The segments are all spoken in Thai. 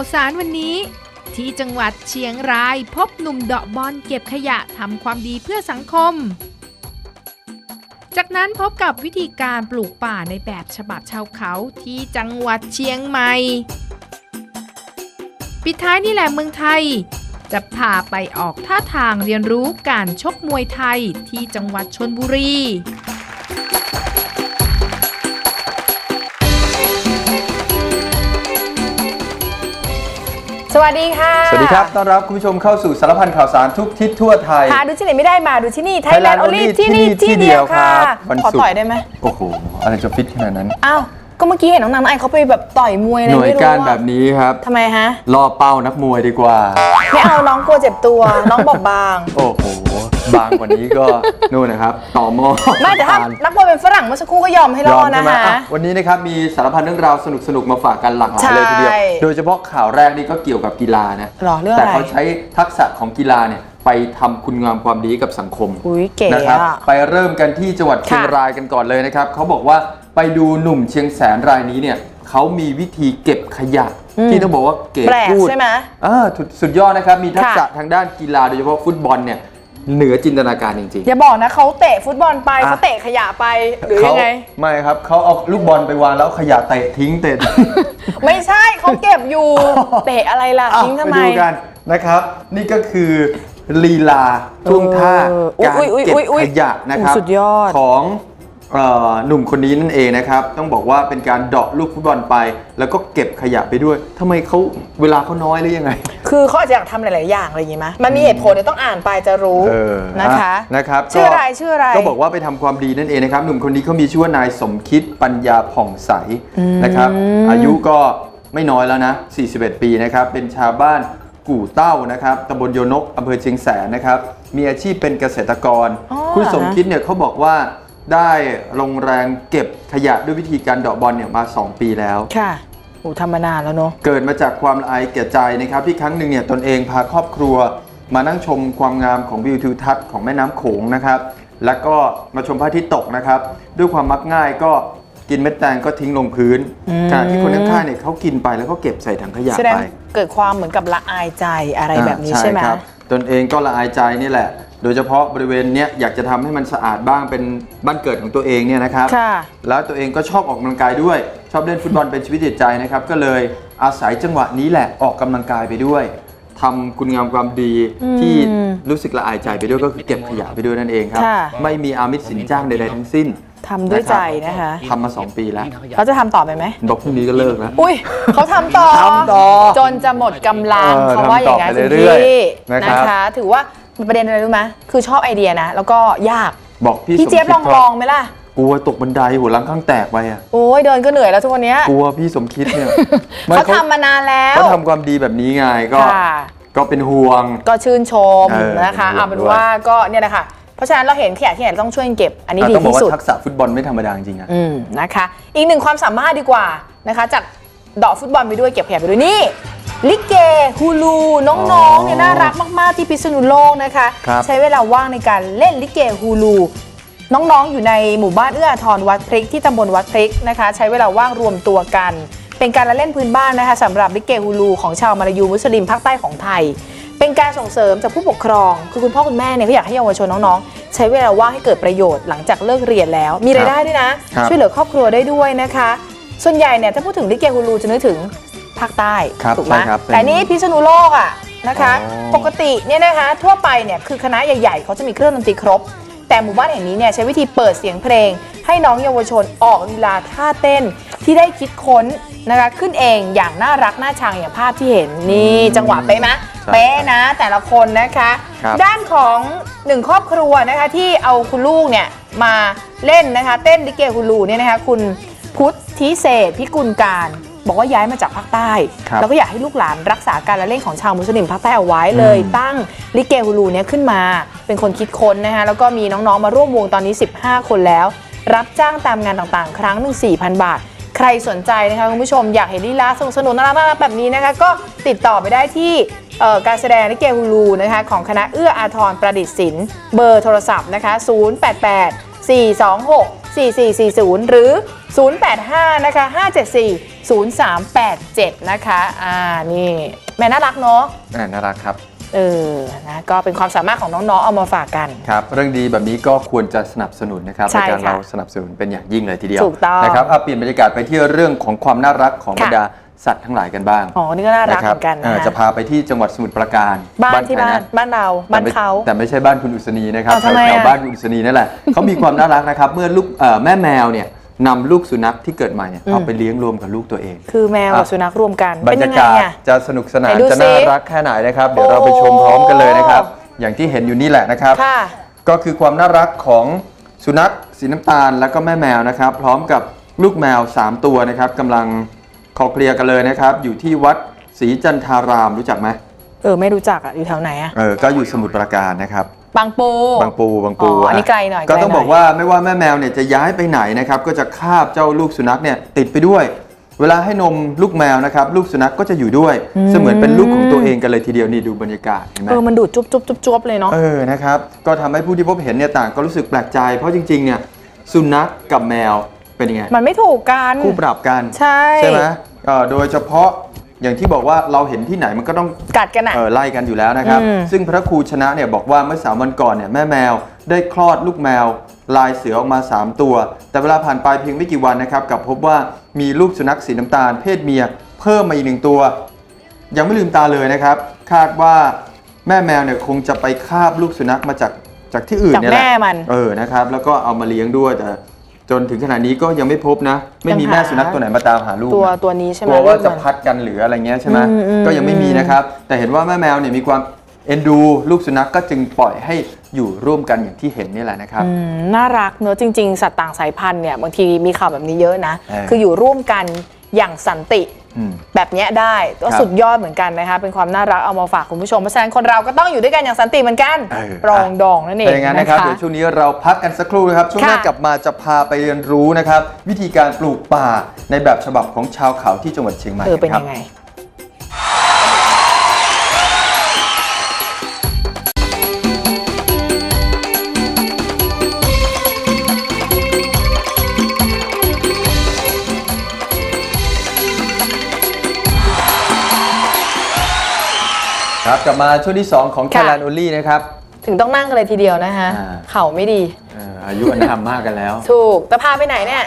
ข่าวสารวันนี้ ที่จังหวัดเชียงราย พบหนุ่มเดาะบอลเก็บขยะทำความดีเพื่อสังคม จากนั้นพบกับวิธีการปลูกป่าในแบบฉบับชาวเขาที่จังหวัดเชียงใหม่ ปิดท้ายนี่แหละเมืองไทย จะพาไปออกท่าทางเรียนรู้การชกมวยไทยที่จังหวัดชนบุรี สวัสดีค่ะสวัสดีครับ ต้อนรับคุณผู้ชมเข้าสู่สารพันข่าวสารทุกทิศทั่วไทย หาดูที่ไหนไม่ได้มาดูที่นี่ไทยแลน Thailand ด์โอลี่ Only ที่นี่ที่ที่เดีเดียยววครัค่ะบวันขอศุกร์ ต่อยได้ไหมโอ้โห อะไรจะฟิตขนาดนั้น อ้าวก็เมื่อกี้เห็นน้องนางน้องไอเขาไปแบบต่อยมวยอะไรหน่วยไม่รู้การอะแบบนี้ครับ ทำไมฮะล่อเป้านักมวยดีกว่า ไม่เอาน้องกลัวเจ็บตัว น้องบอบบาง โอ้โห บางกว่านี้ก็นู่นนะครับ ต่อหมอไม่แต่ถ้าผ่นนักมวยเป็นฝรั่งเมื่อสักครู่ก็ยอมให้รยออดมนะใช่ไหมคะอะวันนี้นะครับมีสารพันเรื่องราวสนุกๆมาฝากกันหลากหลายใช่เลยทีเดียว โดยเฉพาะข่าวแรกนี่ก็เกี่ยวกับกีฬานะหรอเรื่องแต่อะไรเขาใช้ทักษะของกีฬาเนี่ยไปทำคุณงามความดีกับสังคมอุ้ยเก๋นะครับอะไปเริ่มกันที่จังหวัดเชียงค่ะรายกันก่อนเลยนะครับเขาบอกว่าไปดูหนุ่มเชียงแสนรายนี้เนี่ยเขามีวิธีเก็บขยะที่ต้องบอกว่าเก๋แปลกพูดใช่ไหมอ่าสุดสุดยอดนะครับ มีทักษะค่ะทางด้านกีฬาโดยเฉพาะฟุตบอลเนี่ย เหนือจินตนาการจริงอย่าบอกนะเขาเตะฟุตบอลไปอะเขาเตะขยะไปหรือๆเขายังไง ไม่ครับเขาเอาลูกบอลไปวางแล้วเอาขยะเตะทิ้งเตะ ไม่ใช่เขาเก็บอยู่ เตะอะไรล่ะอ้าวทิ้งทำไปไมดูกันนะครับ นี่ก็คือลีลาท่วงท่าเออการอุ๊ยอุ๊ยเก็บอุ๊ยอุ๊ยขยะนะครับโอ้สุดยอด ของเอ่อ หนุ่มคนนี้นั่นเองนะครับ ต้องบอกว่าเป็นการเดาะลูกฟุตบอลไป แล้วก็เก็บขยะไปด้วยทำไมเขาเวลาเขาน้อยหรือยังไง คือเขาอาจจะอยากทำหลาย ๆ อย่างอะไรอย่างงี้ไหมมันมีเหตุผลเดี๋ยวต้องอ่านไปจะรู้เออนะคะนะครับชื่ออะไรก็ชื่ออะไรก็บอกว่าไปทำความดีนั่นเองนะครับ หนุ่มคนนี้เขามีชื่อว่านายสมคิดปัญญาผ่องใสนะครับ อายุก็ไม่น้อยแล้วนะ 41 ปีนะครับ เป็นชาวบ้านกู่เต้านะครับตำบลโยนกอำเภอเชียงแสนนะครับ มีอาชีพเป็นเกษตรกรอ๋อคุณสมคิดเนี่ยเขาบอกว่า ได้ลงแรงเก็บขยะด้วยวิธีการเดาะบอลเนี่ยมา 2 ปีแล้ว ค่ะโอ้ทำมานานแล้วเนอะเกิดมาจากความละอายแก่ใจนะครับที่ครั้งหนึ่งเนี่ยตนเองพาครอบครัว มานั่งชมความงามของวิวทิวทัศน์ของแม่น้ำโขงนะครับ แล้วก็มาชมพระอาทิตย์ตกนะครับ ด้วยความมักง่ายก็กินเม็ดแตงก็ทิ้งลงพื้นขณะที่คนข้างๆเนี่ยเขากินไปแล้วก็เก็บใส่ถังขยะแสดงไป เกิดความเหมือนกับละอายใจอะไรแบบนี้อ่าใช่ไหม ครับตนเองก็ละอายใจนี่แหละ โดยเฉพาะบริเวณเนี้ยอยากจะทำให้มันสะอาดบ้างเป็นบ้านเกิดของตัวเองเนี่ยนะครับค่ะแล้วตัวเองก็ชอบออกกำลังกายด้วย ชอบเล่นฟุตบอลเป็นชีวิตจิตใจนะครับ ก็เลยอาศัยจังหวะนี้แหละออกกำลังกายไปด้วยทำคุณงามความดีที่รู้สึกละอายใจไปด้วยก็คือเก็บขยะไปด้วยนั่นเองครับค่ะไม่มีอามิสสินจ้างใดๆทั้งสิ้นทำด้วยใจนะคะทำมา 2 ปีแล้ว เขาจะทำต่อไปไหมบอกพรุ่งนี้ก็เลิกแล้ว อุ้ยเขาทำต่อทำต่อจนจะหมดกำลังเออเขาว่าอย่างนั้นทำต่อคุณไปเรื่อยพี่ๆนะคนะรับคะ ถือว่า ประเด็นอะไรรู้ไหมคือชอบไอเดียนะ แล้วก็ยากบอกพี่พี่เจี๊ยบสลมองคิดลองไหมล่ะ กลัวตกบันไดหัวหลังข้างแตกไปอะโอ้ยเดินก็เหนื่อยแล้วทุกวันเนี้ยกลัวพี่สมคิดเนี่ยไม่เขาทำมานานแล้วเขาทำความดีแบบนี้ไงก็ค่ะ ก็เป็นห่วง ก็ชื่นชมเออนะคะเป็นห่วงเอาเป็นด้วยว่าก็เนี่ยนะคะเพราะฉะนั้นเราเห็นขยะที่ไหนต้องช่วยเก็บ อันนี้ดีต้องบอกที่ว่าสุดทักษะฟุตบอลไม่ธรรมดาจริงๆอะอืมนะคะ อีกหนึ่งความสามารถดีกว่านะคะจากเดาะฟุตบอลไปด้วยเก็บขยะไปด้วยนี่ ลิเกฮูลูน้องๆเนี่ยน่ารักมากๆที่พิษณุโลกนะคะ ครับใช้เวลาว่างในการเล่นลิเกฮูลูน้องๆอยู่ในหมู่บ้านเอื้ออาทรวัดพริกที่ตำบลวัดพริกนะคะ ใช้เวลาว่างรวมตัวกัน เป็นการละเล่นพื้นบ้านนะคะสำหรับลิเกฮูลูของชาวมาลายูมุสลิมภาคใต้ของไทย เป็นการส่งเสริมจากผู้ปกครอง คือคุณพ่อคุณแม่เนี่ยเขาอยากให้เยาวชนน้องๆ ใช้เวลาว่างให้เกิดประโยชน์หลังจากเลิกเรียนแล้ว มีรายได้ด้วยนะ ครับ ช่วยเหลือครอบครัวได้ด้วยนะคะ ส่วนใหญ่เนี่ยถ้าพูดถึงลิเกฮูลูจะนึกถึง ภาคใต้ครับถูกไหมใช่ครับเป็นแต่นี่พิษณุโลกอะนะคะ อ๋อ ปกติเนี่ยนะคะทั่วไปเนี่ยคือคณะใหญ่ๆเขาจะมีเครื่องดนตรีครบ แต่หมู่บ้านแห่งนี้เนี่ยใช้วิธีเปิดเสียงเพลง ให้น้องเยาวชนออกลีลาท่าเต้นที่ได้คิดค้นนะคะขึ้นเองอย่างน่ารักน่าชังอย่างภาพที่เห็นนี่จังหวะเป๊ะไหมใช่เป๊ะนะแต่ละคนนะคะ ครับ ด้านของหนึ่งครอบครัวนะคะที่เอาคุณลูกเนี่ยมาเล่นนะคะเต้นลิเกฮูลูเนี่ยนะคะคุณพุทธิเศษพิกุลการ บอกว่าย้ายมาจากภาคใต้ ครับแล้วก็อยากให้ลูกหลานรักษาการละเล่นของชาวมุสลิมภาคใต้เอาไว้เลยอืม ตั้งลิเกฮูลูเนี้ยขึ้นมา เป็นคนคิดค้นนะคะแล้วก็มีน้องๆมาร่วมวงตอนนี้ 15 คนแล้ว รับจ้างตามงานต่างๆ ครั้งหนึ่ง4,000 บาท ใครสนใจนะคะคุณผู้ชมอยากเห็นลีลาสนุกสนุกๆน่ารักน่ารักแบบนี้นะคะก็ติดต่อไปได้ที่เอ่อการแสดงลิเกฮูลูนะคะของคณะเอื้ออาทรประดิษฐ์ศิลป์เบอร์โทรศัพท์นะคะ088 426 4440 หรือ 085 นะคะ 574 0387 นะคะ อ่า นี่ แม่น่ารักเนาะอ่าน่ารักครับ เออ นะ ก็เป็นความสามารถของน้องๆ เอามาฝากกัน ครับ เรื่องดีแบบนี้ก็ควรจะสนับสนุนนะครับใช่รายการค่ะเราสนับสนุนเป็นอย่างยิ่งเลยทีเดียว ถูกต้อง นะครับเอาเปลี่ยนบรรยากาศไปที่เรื่องของความน่ารักของบรค่ะรดา สัตว์ทั้งหลายกันบ้างอ๋อ นี่ก็น่ารักเหมือนกันเอ่อนะจะพาไปที่จังหวัดสมุทรปราการบ้านที่ใครบ้านนะบ้านเรา บ้านแต่ไม่เขาแต่ไม่ใช่บ้านคุณอุศนีนะครับอ้าวทำไมแถวอะๆบ้านคุณอุศนีนั่นแหละ เขามีความน่ารักนะครับ เมื่อลูกเอ่อแม่แมวเนี่ยนำลูกสุนัขที่เกิดใหม่เนี่ยอืมเอาไปเลี้ยงรวมกับลูกตัวเอง คือแมวกับอะสุนัขรวมกัน บรเป็นรยัยางไงกาศอะ จะสนุกสนานไหนดูจะสิน่ารักแค่ไหนนะครับ เดี๋ยวเราไปชมพร้อมกันเลยนะครับ อย่างที่เห็นอยู่นี่แหละนะครับ ค่ะ ก็คือความน่ารักของสุนัขสีน้ำตาลแล้วก็แม่แมวนะครับ พร้อมกับลูกแมว 3 ตัวนะครับกำลัง คลอเคลียร์กันเลยนะครับ อยู่ที่วัดศรีจันทารามรู้จักไหมเออไม่รู้จักอะอยู่แถวไหนอะเออก็อยู่สมุทรปราการนะครับ บางปู บางปูบางปูอ๋ออันนี้ะไกลหน่อยก็ไกลหน่อยต้องบอกว่าไม่ว่าแม่แมวเนี่ยจะย้ายไปไหนนะครับก็จะคาบเจ้าลูกสุนัขเนี่ยติดไปด้วย เวลาให้นมลูกแมวนะครับลูกสุนัขก็จะอยู่ด้วยเสมือนเป็นลูกของตัวเองกันเลยทีเดียวนี่ดูบรรยากาศเห็นไหม เออมันดูดจุ๊บจุ๊บจุ๊บจุ๊บเลยเนาะ เออ นะครับ ก็ทำให้ผู้ที่พบเห็นเนี่ยต่างก็รู้สึกแปลกใจ เพราะจริงๆ เนี่ยสุนัขกับแมว เป็นยังไงมันไม่ถูกกันคู่ปรับกันใช่ใช่ไหมเอ่อโดยเฉพาะอย่างที่บอกว่าเราเห็นที่ไหนมันก็ต้องกัดกันอะเออไล่กันอยู่แล้วนะครับอืมซึ่งพระครูชนะเนี่ยบอกว่าเมื่อสามวันก่อนเนี่ยแม่แมวได้คลอดลูกแมว ลายเสือออกมา 3 ตัว แต่เวลาผ่านไปเพียงไม่กี่วันนะครับกลับพบว่ามีลูกสุนัขสีน้ำตาลเพศเมีย เพิ่มมาอีกหนึ่งตัว ยังไม่ลืมตาเลยนะครับ คาดว่าแม่แมวเนี่ยคงจะไปคาบลูกสุนัขมาจากจากที่อื่นจากเนี่ยแหละแม่มันเออนะครับแล้วก็เอามาเลี้ยงด้วยแต่ จนถึงขณะนี้ก็ยังไม่พบนะ ไม่มียังหาแม่สุนัขตัวไหนมาตามหาลูกตัวนะตัวนี้ใช่ไหกมลัวว่าลูกจะมันพัดกันหรืออะไรเงี้ยใช่ไหมอืมอืมก็ยังไม่มีนะครับ แต่เห็นว่าแม่แมวเนี่ยมีความเอ็นดูลูกสุนัขก็จึงปล่อยให้อยู่ร่วมกันอย่างที่เห็นนี่แหละนะครับอืมน่ารักเนอะจริง ๆ สัตว์ต่างสายพันธุ์เนี่ยบางทีมีข่าวแบบนี้เยอะนะเออคืออยู่ร่วมกันอย่างสันติอืม แบบเนี้ยได้ก็ครับสุดยอดเหมือนกันนะคะ เป็นความน่ารักเอามาฝากคุณผู้ชมเพราะฉะนั้นคนเราก็ต้องอยู่ด้วยกันอย่างสันติเหมือนกันเออปรองดองนั่นเองเป็นอย่างนั้นนะครับะเดี๋ยวช่วงนี้เราพักกันสักครู่นะครับช่วงหน้าค่ะกลับมาจะพาไปเรียนรู้นะครับ วิธีการปลูกป่าในแบบฉบับของชาวเขาที่จังหวัดเชียงใหม่เออเป็นครับยังไง ครับกลับมาช่วงที่ 2 ของค่ะ Thailand Only นะครับ ถึงต้องนั่งกันเลยทีเดียวนะคะอ่า เข่าไม่ดี เอ่ออายุอันธรรมมากกันแล้ว ถูกแต่พาไปไหนเนี่ย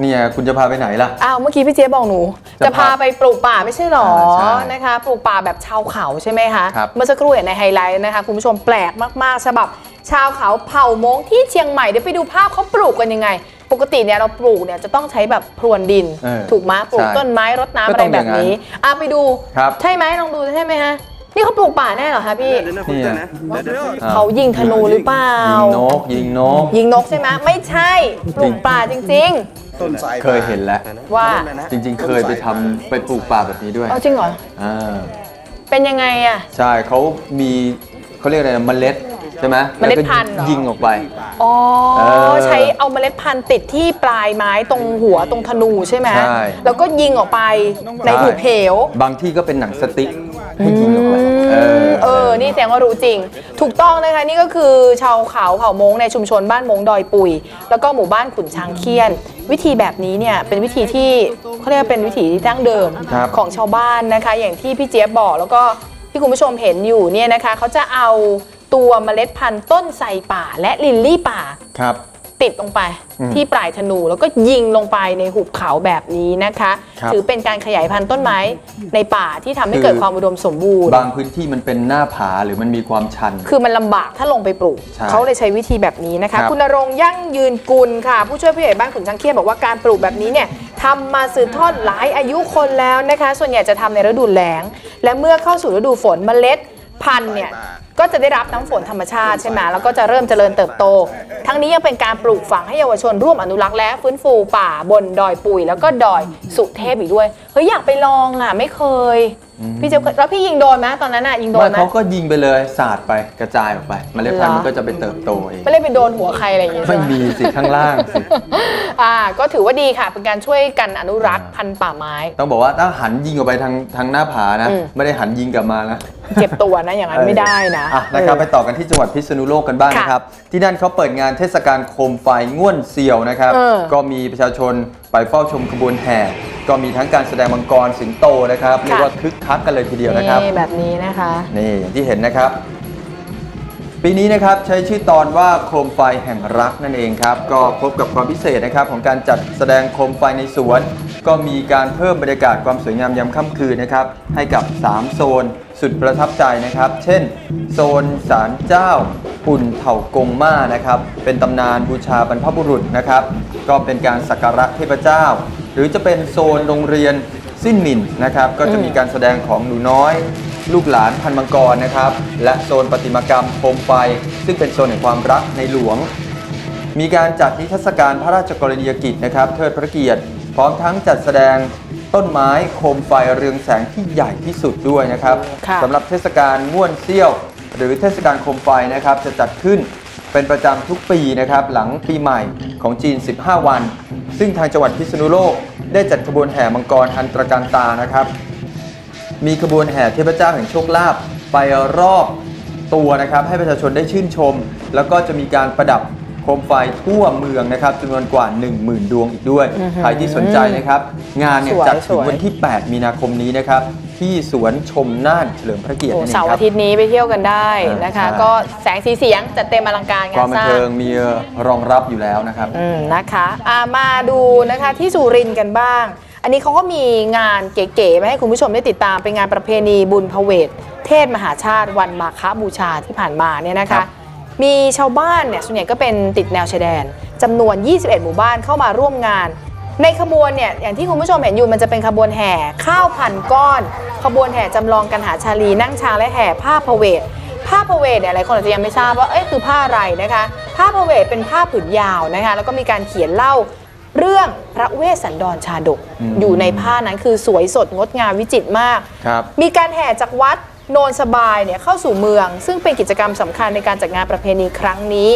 เนี่ยคุณจะพาไปไหนล่ะ อ้าวเมื่อกี้พี่เจี๊ยบบอกหนู จะจะพาไปปลูกป่าไม่ใช่หรออ่าใช่นะคะ ปลูกป่าแบบชาวเขาใช่ไหมคะ ครับ เมื่อสักครู่เห็นในไฮไลท์นะคะ คุณผู้ชมแปลกมากๆฉบับชาวเขาเผ่ามงที่เชียงใหม่เดี๋ยวไปดูภาพเขาปลูกกันยังไง ปกติเนี่ยเราปลูกเนี่ยจะต้องใช้แบบพรวนดิน เออถูกไหมปลูกใช่ต้นไม้รดน้ำก็อะไรต้องอแบย่าบงนั้นนี้อะไปดู ครับ ใช่ไหมลองดูใช่ไหมฮะ นี่เขาปลูกป่าแน่เหรอคะพี่เนี่ยเขายิงธนูหรือเปล่า ยิงนกยิงนก ยิงนกใช่ไหมไม่ใช่ปลูกป่าจริง ต้นสายเคยเห็นแล้วว่าจริง ๆ เคยไปทำไปปลูกป่าแบบนี้ด้วยเอาจริงเหรอ อ่าเป็นยังไงอะ ใช่เขามีเขาเรียกอะไรนะเมล็ดใช่ไหมเมล็ดพันธุ์เหรอ แล้วก็ยิงออกไป อ๋อ เออใช้เอาเมล็ดพันธุ์ติดที่ปลายไม้ตรงหัวตรงธนูใช่ไหมใช่ แล้วก็ยิงออกไปในหุบเหว บางที่ก็เป็นหนังสติ๊ก ให้ยิงออกไปเออ เออ นี่แสดงว่ารู้จริง ถูกต้องนะคะ นี่ก็คือชาวเขาเผ่ามงในชุมชนบ้านมงดอยปุย แล้วก็หมู่บ้านขุนช้างเคียน วิธีแบบนี้เนี่ยเป็นวิธีที่เขาเรียกว่าเป็นวิธีที่ดั้งเดิมครับ ของชาวบ้านนะคะ อย่างที่พี่เจี๊ยบบอกแล้วก็ที่คุณผู้ชมเห็นอยู่เนี่ยนะคะเขาจะเอาตัวเมล็ดพันธุ์ต้นไทรป่าและลิลลี่ป่า ครับ ติดลงไปอืมที่ปลายธนูแล้วก็ยิงลงไปในหุบเขาแบบนี้นะคะครับถือเป็นการขยายพันธุ์ต้นไม้ในป่าที่ทำให้คือเกิดความอุดมสมบูรณ์ บางพื้นที่มันเป็นหน้าผาหรือมันมีความชัน คือมันลำบากถ้าลงไปปลูกใช่เขาเลยใช้วิธีแบบนี้นะคะครับคุณณรงค์ยั่งยืนกุลค่ะ ผู้ช่วยผู้ใหญ่บ้านขุนช้างเคียนบอกว่าการปลูกแบบนี้เนี่ยทำมาสืบทอดหลายอายุคนแล้วนะคะ ส่วนใหญ่จะทำในฤดูแล้ง และเมื่อเข้าสู่ฤดูฝนเมล็ดพันธุ์เนี่ย ก็จะได้รับน้ำฝนธรรมชาติใช่ไหมแล้วก็จะเริ่มเจริญเติบโต ทั้งนี้ยังเป็นการปลูกฝังให้เยาวชนร่วมอนุรักษ์และฟื้นฟูป่าบนดอยปุยแล้วก็ดอยสุเทพอีกด้วยเฮ้ยอยากไปลองอะไม่เคย พี่เจะแล้วพี่ยิงโดนไหมตอนนั้นน่ะยิงโดนไม่ไหมเขาก็ยิงไปเลยสาดไปกระจายออกไปเมล็ดพันธุ์เหรอมันก็จะไปเติบโตเองไม่ได้ไปโดนหัวใครอะไรอย่างเงี้ยใช่ไม่ไหมมีสิข้างล่างสิอ่าก็ถือว่าดีค่ะเป็นการช่วยกันอนุรักษ์พันธุ์ป่าไม้ ต้องบอกว่าถ้าหันยิงออกไปทางทางหน้าผานะอืมไม่ได้หันยิงกลับมานะเจ็บตัวนะอย่างนั้นไม่ได้นะอะนะครับเอไปอต่อกันที่จังหวัดพิษณุโลกกันบ้างค่ะนะครับ ที่นั่นเขาเปิดงานเทศกาลโคมไฟง่วนเซียวนะครับเออก็มีประชาชนไปเฝ้าชมขบวนแห่ ก็มีทั้งการแสดงมังกรสิงโตนะครับเรียกว่าคึกคักกันเลยทีเดียวนะครับนี่แบบนี้นะคะ นี่อย่างที่เห็นนะครับ ปีนี้นะครับใช้ชื่อตอนว่าโคมไฟแห่งรักนั่นเองครับก็พบกับความพิเศษนะครับของการจัดแสดงโคมไฟในสวน ก็มีการเพิ่มบรรยากาศความสวยงามยามค่ำคืนนะครับให้กับ 3 โซนสุดประทับใจนะครับ เช่น โซนศาลเจ้าปุ่นเถากงมานะครับ เป็นตำนานบูชาบรรพบุรุษนะครับ ก็เป็นการสักการะเทพเจ้า หรือจะเป็นโซนโรงเรียนสิ้นหมิ่นนะครับก็จะมีการแสดงของหนูน้อย ลูกหลานพันมังกรนะครับ และโซนประติมากรรมโคมไฟ ซึ่งเป็นโซนแห่งความรักในหลวง มีการจัดนิทรรศการพระราชกรณียกิจนะครับเทิดพระเกียรติ พร้อมทั้งจัดแสดงต้นไม้โคมไฟเรืองแสงที่ใหญ่ที่สุดด้วยนะครับค่ะสำหรับเทศกาลม่วนเซี่ยว หรือเทศกาลโคมไฟนะครับจะจัดขึ้นเป็นประจำทุกปีนะครับหลังปีใหม่ของจีน 15 วัน ซึ่งทางจังหวัดพิษณุโลกได้จัดขบวนแห่มังกรอันตรการตานะครับ มีขบวนแห่เทพเจ้าแห่งโชคลาภไปรอบตัวนะครับให้ประชาชนได้ชื่นชม แล้วก็จะมีการประดับ โคมไฟทั่วเมืองนะครับจำนวนกว่า 10,000 ดวงอีกด้วย อื้อหือใครที่สนใจนะครับ งานเนี่ยสวยจัดถึสงวย วันที่ 8 มีนาคมนี้นะครับ ที่สวนชมน่านเฉลิมพระเกียรติโอ้นั่นเองเสาร์ครัอาบ ทิตย์นี้ไปเที่ยวกันได้นะคะใช่ก็แสงสีเสียงจัดเต็มอลังการงาความนบัสนร้าง เทิงมีรองรับอยู่แล้วนะครับ อืมนะคะอ่ามาดูนะคะที่สุรินทร์กันบ้าง อันนี้เขาก็มีงานเก๋ๆมาให้คุณผู้ชมได้ติดตามเป็นงานประเพณีบุญพเวทเทศมหาชาติวันมาฆบูชาที่ผ่านมาเนี่ยนะครัคะ บ มีชาวบ้านเนี่ยส่วนใหญ่ก็เป็นติดแนวชายแดนจำนวน 21 หมู่บ้านเข้ามาร่วมงาน ในขบวนเนี่ยอย่างที่คุณผู้ชมเห็นอยู่มันจะเป็นขบวนแห่ข้าวพันก้อน ขบวนแห่จำลองกันหาชาลีนั่งช้างและแห่ผ้าพเวทผ้าพเวทเนี่ยหลายคนอาจจะยังไม่ทราบว่าเอ้ยคือผ้าอะไรนะคะผ้าพเวทเป็นผ้าผืนยาวนะคะแล้วก็มีการเขียนเล่าเรื่องพระเวสสันดรชาดกอืมอยู่ในผ้านั้นคือสวยสดงดงามวิจิตรมากครับมีการแห่จากวัด โนนสบายเนี่ยเข้าสู่เมือง ซึ่งเป็นกิจกรรมสำคัญในการจัดงานประเพณีครั้งนี้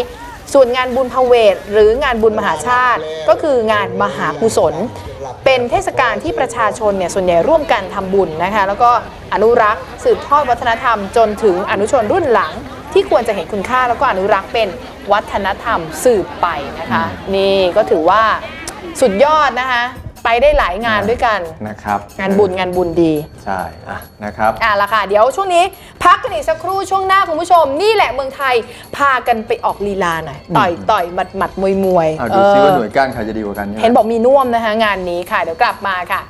ส่วนงานบุญพเวทหรืองานบุญมหาชาติ ก็คืองานมหากุศล เป็นเทศกาลที่ประชาชนเนี่ยส่วนใหญ่ร่วมกันทำบุญนะคะแล้วก็อนุรักษ์สืบทอดวัฒนธรรมจนถึงอนุชนรุ่นหลังที่ควรจะเห็นคุณค่าแล้วก็อนุรักษ์เป็นวัฒนธรรมสืบไปนะคะ นี่ก็ถือว่าสุดยอดนะคะ ไปได้หลายงานด้วยกันนะครับ งานบุญงานบุญดีใช่อะนะครับอะละค่ะเดี๋ยวช่วงนี้ พักกันอีกสักครู่ช่วงหน้าคุณผู้ชม นี่แหละเมืองไทยพากันไปออกลีลาหน่อยต่อยต่อยหมัดหมัดมวยมวยเอาดูซิว่าหน่วยเออก้านใครจะดีกว่ากันใช่ไหมเห็นบอกมีน่วมนะคะงานนี้ค่ะ เดี๋ยวกลับมาค่ะ